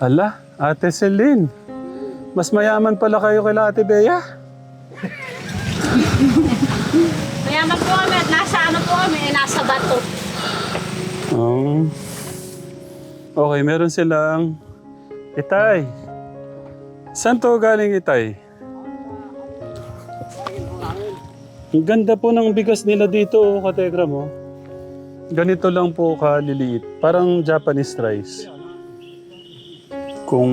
Ala, Ate Celine. Mas mayaman pala kayo kay Ate Bea. Mayaman po kami at nasa ano po kami, eh, nasa bato. Oh. Okay, meron silang itay. Saan to galing itay? Ang ganda po ng bigas nila dito, oh, kategra mo. Ganito lang po kaliliit. Parang Japanese rice. Kung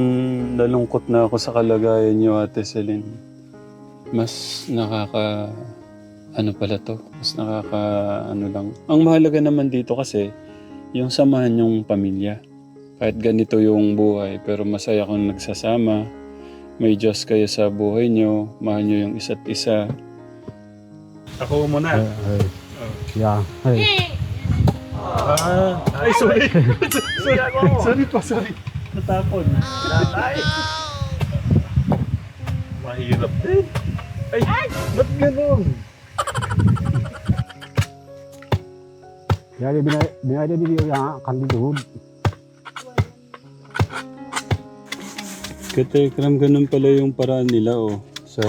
nalungkot na ako sa kalagayan niyo, Ate Celine, mas nakaka... Ano pala to? Mas nakaka... Ano lang. Ang mahalaga naman dito kasi, yung samahan yung pamilya. Kahit ganito yung buhay, pero masaya kung nagsasama. May Diyos kayo sa buhay nyo. Mahal nyo yung isa't isa. Ako muna. Ay, yeah. Ay, Ah, ay, sorry. sorry, sorry po, sorry. Natapon. Ay. Mahirap din. Ay, ba't ganun? ya dia bina bina dia dia yang akan dihud. Katekram, ganun pala yung paraan nila, oh. Sa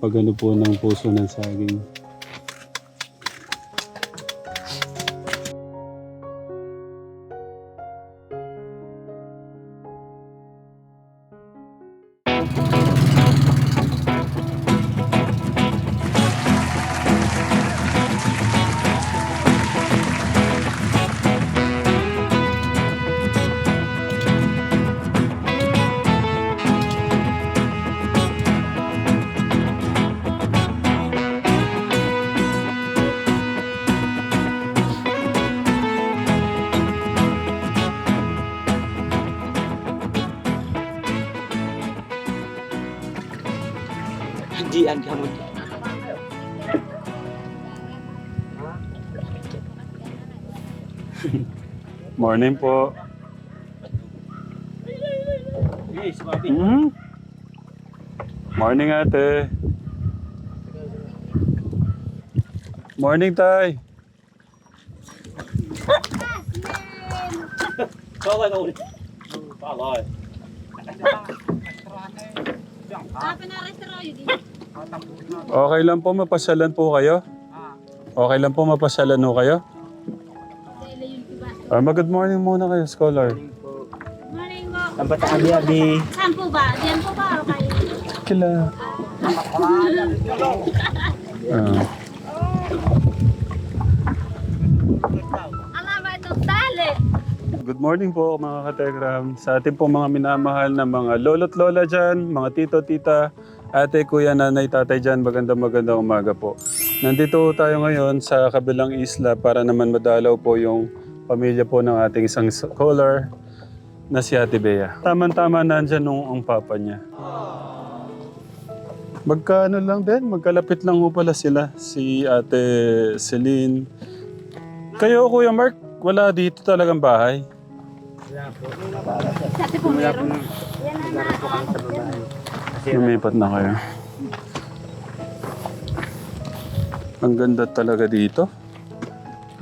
pagano po ng puso ng saging. Morning po. Mhm. Morning, ate. Morning, tay. Okay lang po, mapasyalan po kayo? Okay lang po, mapasyalan ho kayo? Ah, mag-good morning muna kayo, scholar. Morning po. Ang bata abi abi. Saan po ba? Diyan po ba? O kayo? Kila. Ah. Alam ba itong tali? Good morning po mga kategram. Sa ating po mga minamahal na mga lolo't lola dyan, mga tito, tita, ate, kuya, nanay, tatay dyan, magandang magandang umaga po. Nandito tayo ngayon sa kabilang isla para naman madalaw po yung pamilya po ng ating isang scholar na si Ate Bea. Tama-tama nandyan nung ang papa niya. Magkaano lang din, magkalapit lang po pala sila, si Ate Celine. Kayo, Kuya Mark, wala dito talagang bahay. Dati po meron. Yan na. Lumipat na kayo. Ang ganda talaga dito.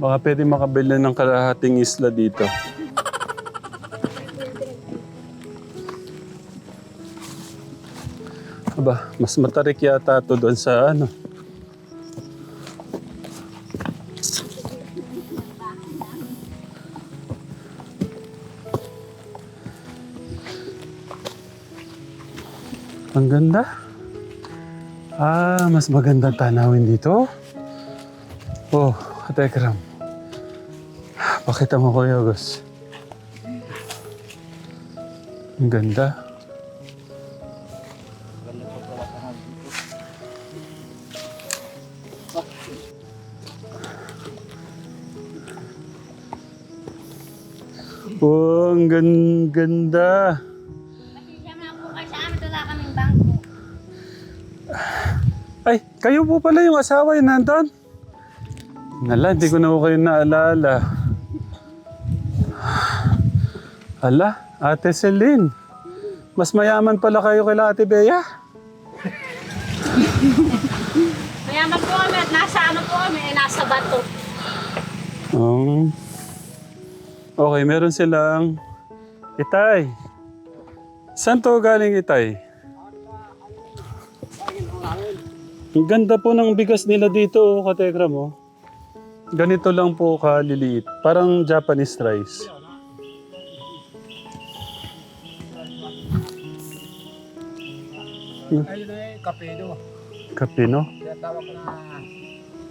Baka pwede makabili ng kalahating isla dito. Aba, mas matarik yata to doon sa ano. Ang ganda. Ah, mas magandang tanawin dito. Oh, katekram. Pakita mo ko, Yogos. Ang ganda. Oh, ang gan- ganda. Siya na po kasi sa amin wala kaming bangko. Ay, kayo po pala yung asawa yun nandun? Nala, hindi ko na po kayo naalala. Ala, Ate Celine. Mas mayaman pala kayo kay Ate Bea. Mayaman po kami at nasa ano po kami, nasa bato. Oh. Okay, meron silang itay. Saan to galing itay? Ang ganda po ng bigas nila dito, oh, kategram mo. Ganito lang po kaliliit. Parang Japanese rice. Ayun ay kapedo. Kape, no? Kaya tawag ko na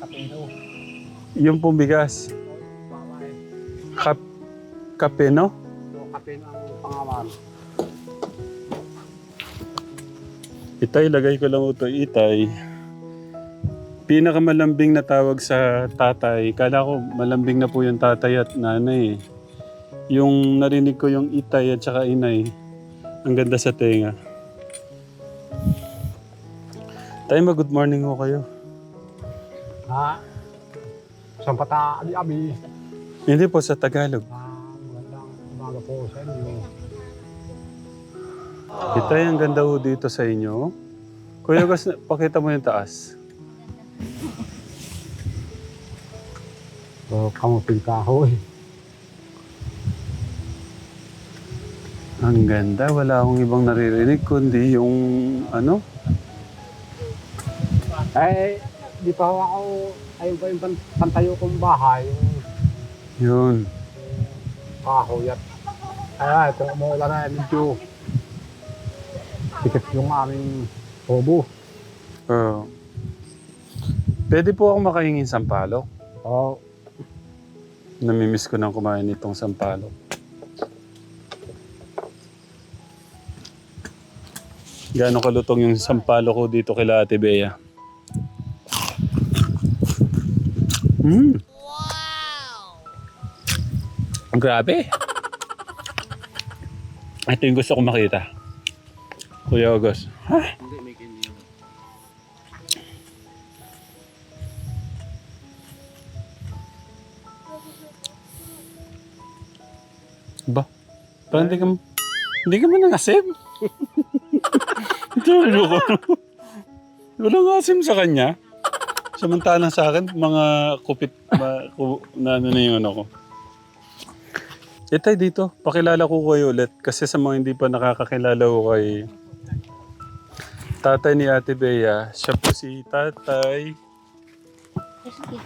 kapedo. Yung pong bigas. Kap kape, no? Yung kapedo ang pangalan. Itay, lagay ko lang ito. Itay. Pinakamalambing na tawag sa tatay. Kala ko malambing na po yung tatay at nanay. eh. Yung narinig ko yung itay at saka inay. Ang ganda sa tenga. Tay, ma, good morning ho kayo. Ha? Sampata ali abi. Hindi po sa Tagalog. Ah, magandang umaga po sa inyo. Itay, ang ganda ho dito sa inyo. Kuya Gus, pakita mo yung taas. So, kamupil kahoy. Ang ganda. Wala akong ibang naririnig kundi yung ano, Eh, di pa ako, ayun pa yung pan- pantayo kong bahay, yung yun. kahoy at ay, kung umuulan na, medyo sikip yung aming tubo. Oo. Pwede po ako makahingin sampalok. Oo, Namimiss ko nang kumain nitong sampalok. Gaano kalutong yung sampalok ko dito kila Ate Bea? Mm. Wow! Grabe. Ito yung gusto ko makita. Kuya August. Kanya. Ba? Parang hindi ka, hindi ka man nangasim. Tulo ko. Walang asim sa kanya. Samantalang sa akin, mga kupit, ma, ku, na ano na yung ano ko. Itay dito, pakilala ko kayo ulit. Kasi sa mga hindi pa nakakakilala ko kay tatay ni Ate Bea, siya po si tatay.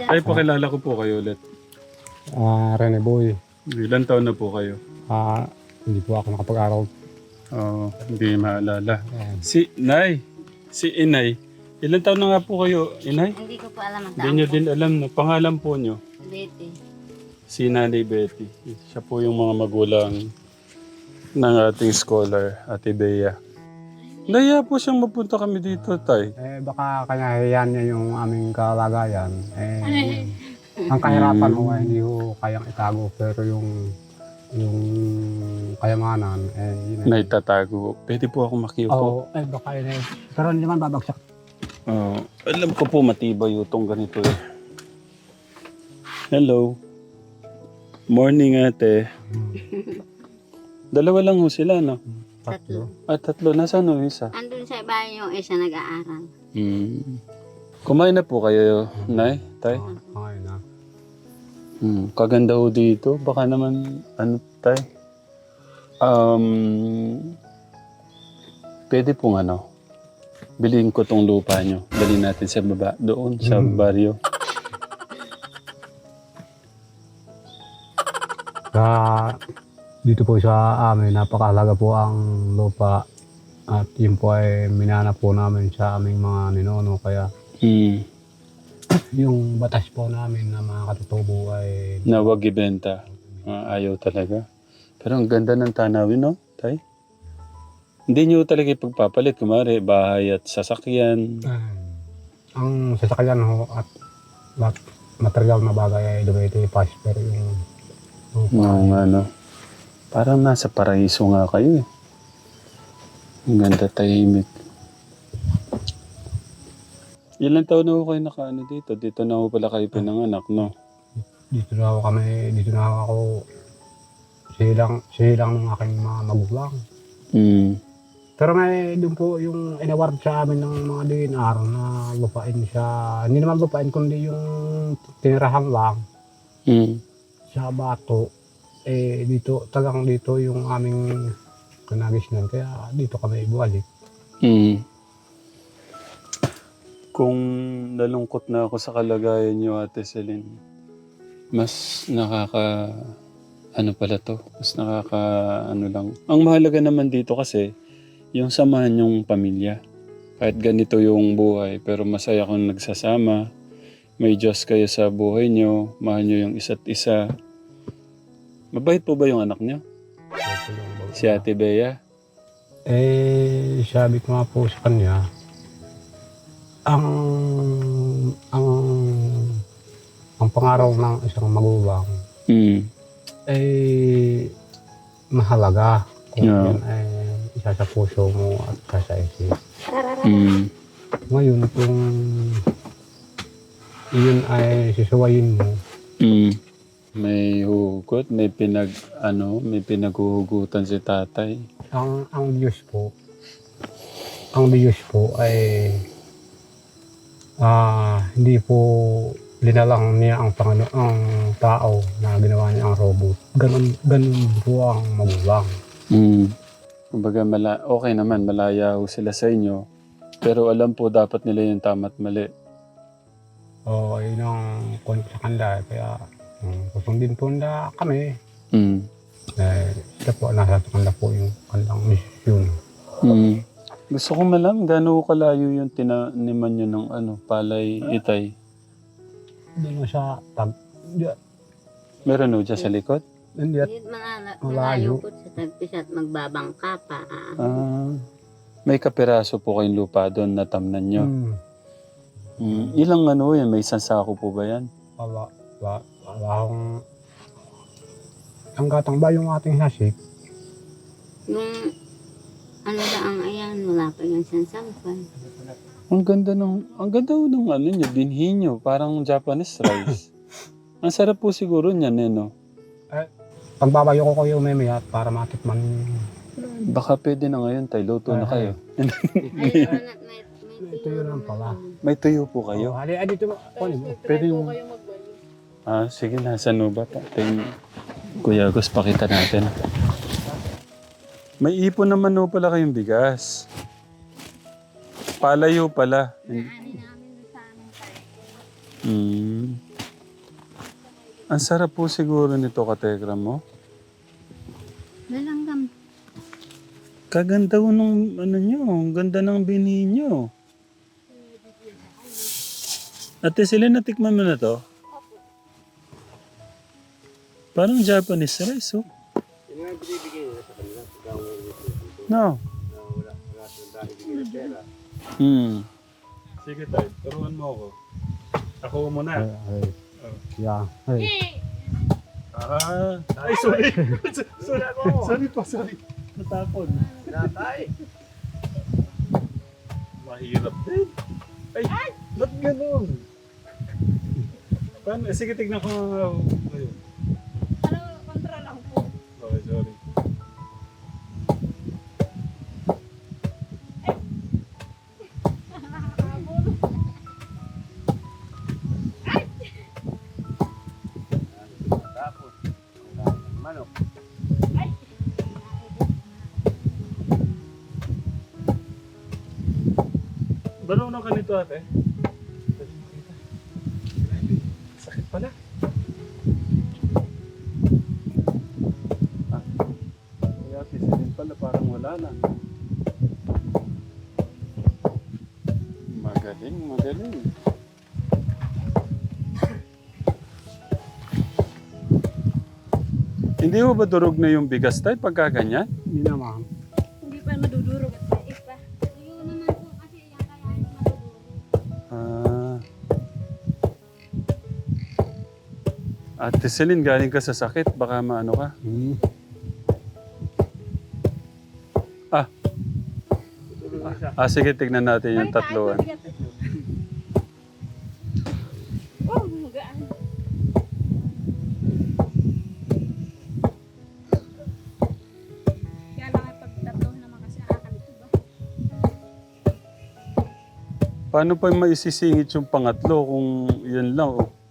Ay, pakilala ko po kayo ulit. ah, Rene Boy, Ilan taon na po kayo? ah, hindi po ako nakapag-aral. Oo, hindi maalala. Ah, Si Nay, si Inay. Ilan taon na nga po kayo, Inay? Hindi ko pa alam ang Hindi nyo din alam na pangalan po nyo. Betty. Si Nanay Betty. Siya po yung mga magulang ng ating scholar, Ate Bea. Naya po siyang mapunta kami dito, Tay. eh, baka kanahiyan niya yung aming kalagayan. Eh, ang kahirapan mo ay hindi ko kayang itago, pero yung yung kayamanan, eh, yun eh. Naitatago. Pwede po ako makiupo. Oo, eh, baka yun eh. Pero hindi naman babagsak. Oo. alam ko po matibay itong ganito eh. Hello. Morning, ate. Dalawa lang ho sila, no? Tatlo. At tatlo, nasaan ho isa? Andun sa bahay yung isa nag-aaral. Hmm. Kumain na po kayo, Nay, Tay? Okay na. Hmm. Kaganda ho dito. Baka naman, ano, Tay? Um, pwede pong ano, bilhin ko tong lupa nyo. Dali natin sa baba, doon, sa Hmm. baryo. Sa, dito po sa amin, napakahalaga po ang lupa. At yun po ay minana po namin sa aming mga ninono. Kaya Hmm. yung batas po namin na mga katutubo ay Na wag ibenta. Ah, ayaw talaga. Pero ang ganda ng tanawin, no, Tay? Hindi nyo talaga ipagpapalit. Kumari, bahay at sasakyan. Ah, ang sasakyan ho at mat material na bagay ay dumitipas pero yung lupa Nung ano, parang nasa paraiso nga kayo eh. Ang ganda tahimik. Ilan taon na ho kayo nakaano dito? Dito na ho pala kayo pinanganak, no? dito na ako kami dito na ako silang silang ng aking mga magulang Hmm. Pero may doon po yung inaward sa amin ng mga DNR na lupain siya hindi naman lupain kundi yung tinirahan lang Hmm. sa bato eh dito tagang dito yung aming kinagisnan. Kaya dito kami ibalik. Mm. Kung nalungkot na ako sa kalagayan niyo, Ate Celine, mas nakaka... Ano pala to? Mas nakaka... Ano lang. Ang mahalaga naman dito kasi, yung samahan yung pamilya. Kahit ganito yung buhay, pero masaya kung nagsasama. May Diyos kayo sa buhay niyo. Mahal niyo yung isa't isa. Mabait po ba yung anak bago. Si Ate Bea? Eh, sabi ko nga po sa kanya, ang ang ang pangaraw ng isang magulang Mm. ay mahalaga kung Yeah. yun ay isa sa puso mo at isa sa isip. Mm. Ngayon, kung yun ay sisuwayin mo, Mm. May hugot, may pinag ano, may pinaghuhugutan si tatay. ang ang Diyos po, ang Diyos po ay ah hindi po linalang niya ang Panginoon ang tao na ginawa niya ang robot. Ganun ganun po ang magulang. Mm. Kumbaga mala okay naman, malaya ho sila sa inyo. Pero alam po dapat nila yung tama at mali. O yun ang kung sa kanila kaya um, susundin po na kami. Mm. Eh, sila po nasa sa kanila po yung kanilang misyon. Mm. Gusto ko malam, gaano kalayo yung tinaniman nyo ng ano, palay itay? Hindi mo siya tag Meron ho dyan sa likod? Hindi at Malayo. malayo po sa tagpis at magbabangka pa. Ah, may kapiraso po kayong lupa doon na tamnan nyo. hmm, Mm. Ilang ano yan? May isang sako po ba yan? wala, wala, wala akong ang gatang ba yung ating hasik? Yung ano ba ang ayan, wala pa yung sansampal. Ang ganda ng, ang ganda ng ano nyo, binhi nyo. Parang Japanese rice. ang sarap po siguro niyan eh, no? Pagbabayo ko kayo mamaya para matikman Baka pwede na ngayon, tayo. Luto na kayo. Ayun, at may, may Ito yun lang pala. May tuyo po Oh, kayo. hali, ah, dito mo. Kunin mo. Pwede yung... Ah, sige, nasa ba pa? Ting... Kuya Gus, pakita natin. May ipon naman ho pala kayong bigas. Palayo pala. Ani namin sa aming tayo. Mm. Ang sarap po siguro nito, katekra mo. Lalanggam. Kaganda ho nung ano nyo, ang ganda ng binhi nyo. Ate, sila natikman mo na to? Parang Japanese rice, oh. No. Hmm. Sige tayo, turuan mo ako. Ako muna. Ay, ay. Yeah. Ay. Ah, ay sorry. sorry Sorry pa, sorry. Natapon. Natay. Mahirap din. Ay, ba't ganun? Paano? Sige, tignan ko nga. Marunong ka nito ate? Sakit pala. Ah, kaya tisilin pala parang wala na. Magaling, magaling. Hindi mo ba durog na yung bigas tayo pagka ganyan? Hindi naman. Hindi Ate Celine, galing ka sa sakit. Baka maano ka. Hmm. Ah, sige, tignan natin yung tatluan. Oh? Paano pa maisisingit yung pangatlo kung yun lang? Oh.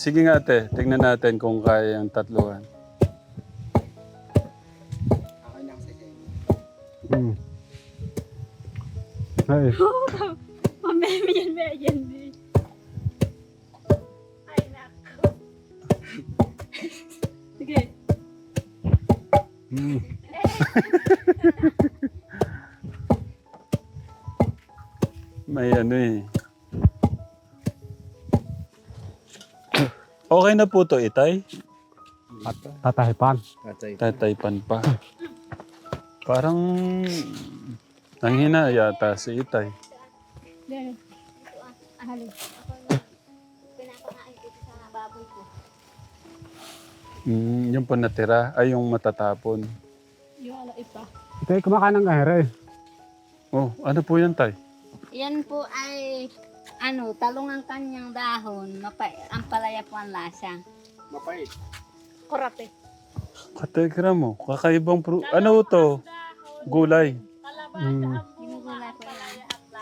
Sige nga ate, tignan natin kung kaya yung tatluan. Okay lang. Hmm. Ay, Mamemyan ba yan di? Ay, nako. Sige. hmm. May ano eh. Okay na po to, Itay. At tatahipan. Tatay. Tataypan pa. Parang nanghina yata si Itay. Mm, yung po natira, ay yung matatapon. Yung ano ipa. Ito ay kumakain ng gahere. Oh, ano po yan, Tay? Yan po ay ano, talong ang kanyang dahon, mapa, ang palaya po ang lasa. Mapait. Korate. Kategra mo, kakaibang pro... Ano to? Gulay. Yan.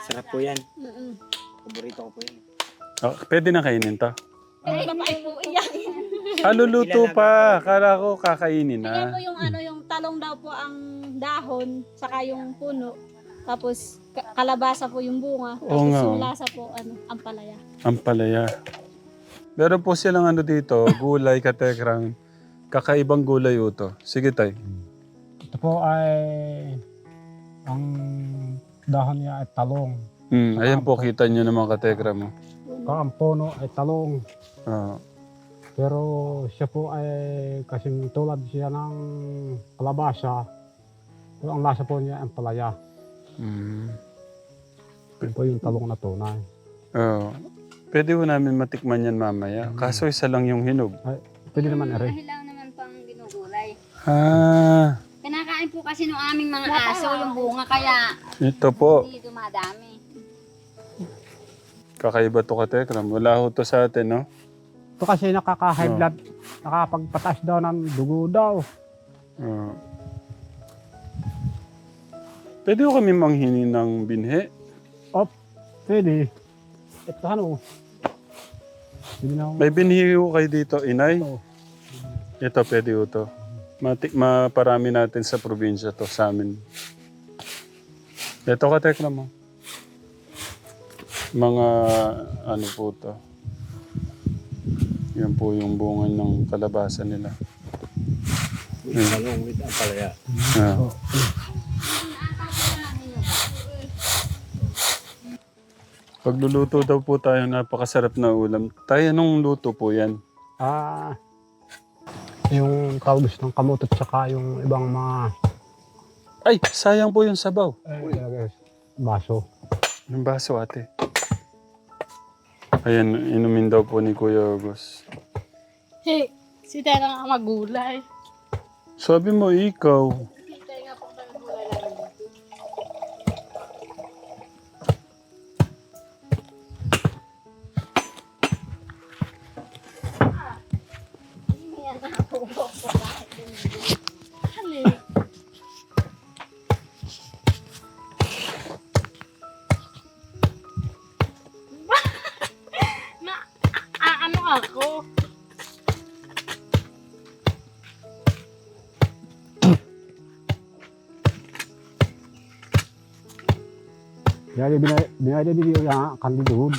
Sarap po yan. Mm-mm. Paborito ko po yan. Oh, pwede na kainin to. Ay, babay po iyan. Ah, luluto pa. Kala ko kakainin Ayan po na. yung ano, yung talong daw po ang dahon, saka yung puno. Tapos kalabasa po yung bunga. Tapos Oo nga, yung oh. lasa po, ano, ang palaya. Ang palaya. Meron po silang ano dito, gulay, kategram. Kakaibang gulay ito. Sige, Tay. Ito po ay ang dahon niya ay talong. Hmm, ayan po, kita nyo naman kategram mo. Ang puno ay talong. Ah, Pero siya po ay kasing tulad siya ng kalabasa. Pero ang lasa po niya ay palaya. mm. Yun po yung talong na tunay. Oh. Pwede po namin matikman yan mamaya. Kaso isa lang yung hinog. Pwede naman ere. Mahilaw naman pang ginugulay. Ah, Kinakain po kasi ng aming mga aso yung bunga, kaya ito po. hindi dumadami. Kakaiba to katekram. Wala ho to sa atin, no? Ito kasi nakaka-high Oh. blood. Nakapagpataas daw ng dugo daw. Ah. Pwede ko kami manghingi ng binhe. Pwede. Ito ano. Pwede na May binhi ko kayo dito, inay. Oo. Ito, pwede ko to. Matik, maparami natin sa probinsya to sa amin. Ito ka, tekla mo. Mga, ano po to. Yan po yung bunga ng kalabasa nila. With talong with ang palaya. Pagluluto daw po tayo, napakasarap na ulam. Tayo, anong luto po yan? Ah, yung kalbus ng kamutot saka yung ibang mga Ay, sayang po yung sabaw. eh, ilagay sa baso. Yung baso, ate. Ayan, inumin daw po ni Kuya August. Hey, si Tera nga magulay. Sabi mo, ikaw. Kaya binay binay din yung nga kandidud.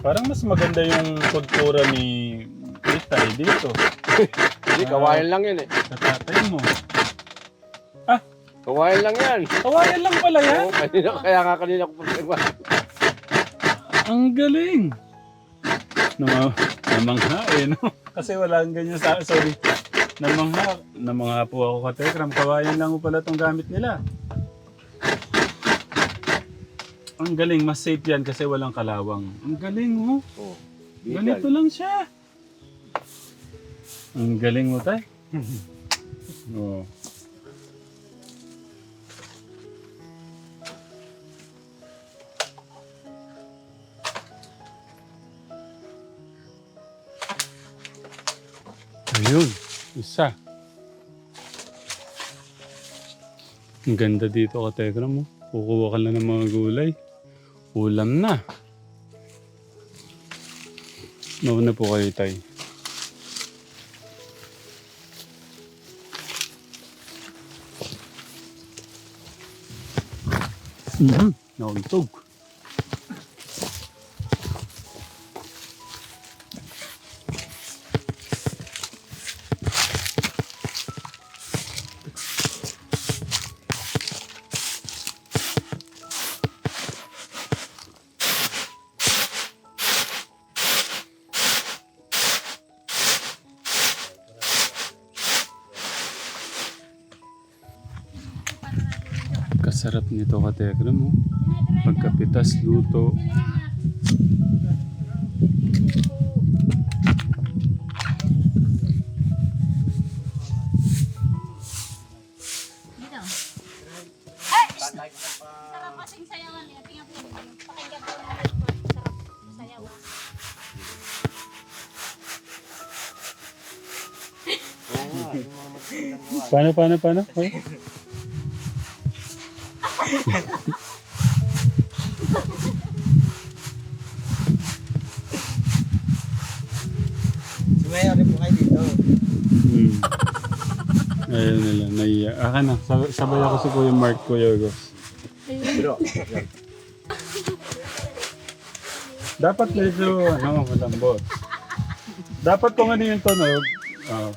Parang mas maganda yung kultura ni Itay dito. Hindi, kawayan lang yan eh. Sa tatay mo. Kawayan lang yan. Kawayan lang pala yan. Oo, kanina, kaya nga kanina ko pagkagwa. Ang galing. Nama, namangha eh, no? Kasi wala ang ganyan sa sorry. Namangha. Namangha po ako ka Tekram. Kawayan lang po pala itong gamit nila. Ang galing, mas safe yan kasi walang kalawang. Ang galing mo. Oo. Ganito lang siya. Ang galing mo, tay. Oo. Ayun, isa. Ang ganda dito ka Tegra mo. Kukuha ka na ng mga gulay. Ulam na. Mauna po kayo tay. Mm-hmm. Nakitog. Nito ka Tegram mo. Pagkapitas, luto. Sarap kasing sayawan eh. Sumayaw rin po kayo dito. Hmm. Ayun nila, naiya. Aka na, sab- sabay ako si Kuya Mark, Kuya Gos. Pero, Dapat medyo, ano, malambot. Dapat kung ano yung tunog. Oh.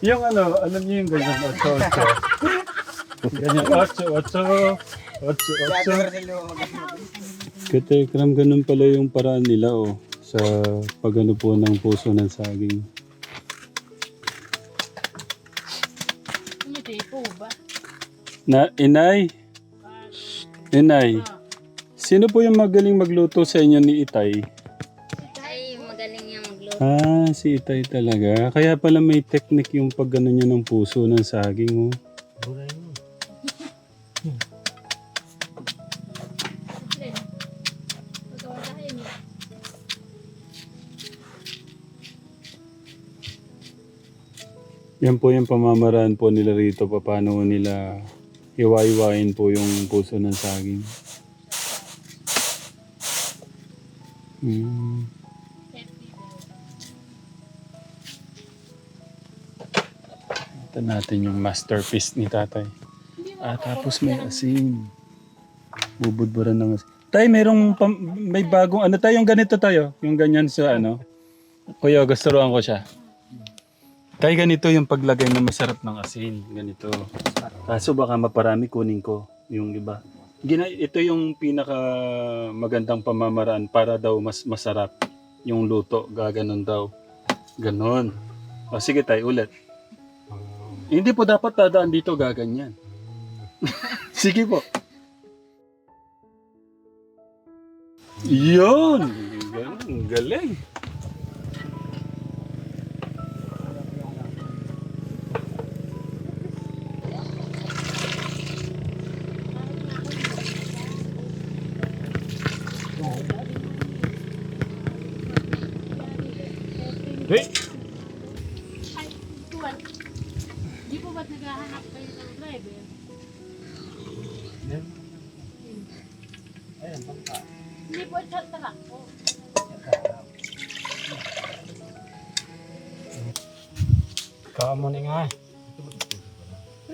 Yung ano, alam niyo yung ganyan, ocho, ocho. Ganyan, ocho, ocho, ocho, ocho. Katekram, ganun pala yung paraan nila, oh. Sa pagano po ng puso ng saging. Na, inay? Inay? Sino po yung magaling magluto sa inyo ni Itay? Ah, si Itay talaga. Kaya pala may technique yung pag niya ng puso ng saging, oh. Niya. Yan po yung pamamaraan po nila rito. Paano nila iwa-iwain po yung puso ng saging. Hmm. Ito natin yung masterpiece ni tatay. Ah, tapos may asin. Bubudburan ng asin. Tay, merong pam- may bagong ano tayo, yung ganito tayo. Yung ganyan sa ano. Kuya, gusturuan ko siya. Tay, ganito yung paglagay na masarap ng asin. Ganito. Kaso baka maparami kunin ko yung iba. Gina, ito yung pinaka magandang pamamaraan para daw mas masarap yung luto. Gaganon daw. Ganon. O sige tayo ulit. Hindi po dapat dadaan dito gaganyan. sige po. Yun! Ganon, galing.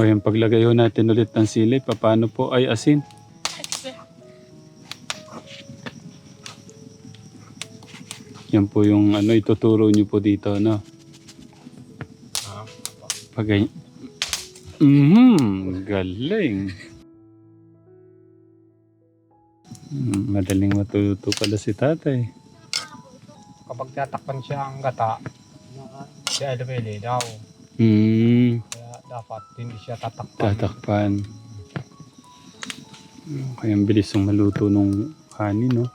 O yung paglagay ho natin ulit ng sili, paano po ay asin? Yan po yung ano ituturo niyo po dito, no? Pag Mhm, galing. Mm, madaling matuto pala si tatay. Kapag tatakpan siya ang gata, Si Elveli daw. Hmm, Kaya dapat hindi siya tatakpan. tatakpan. Kaya ang bilis ng maluto nung kanin, no?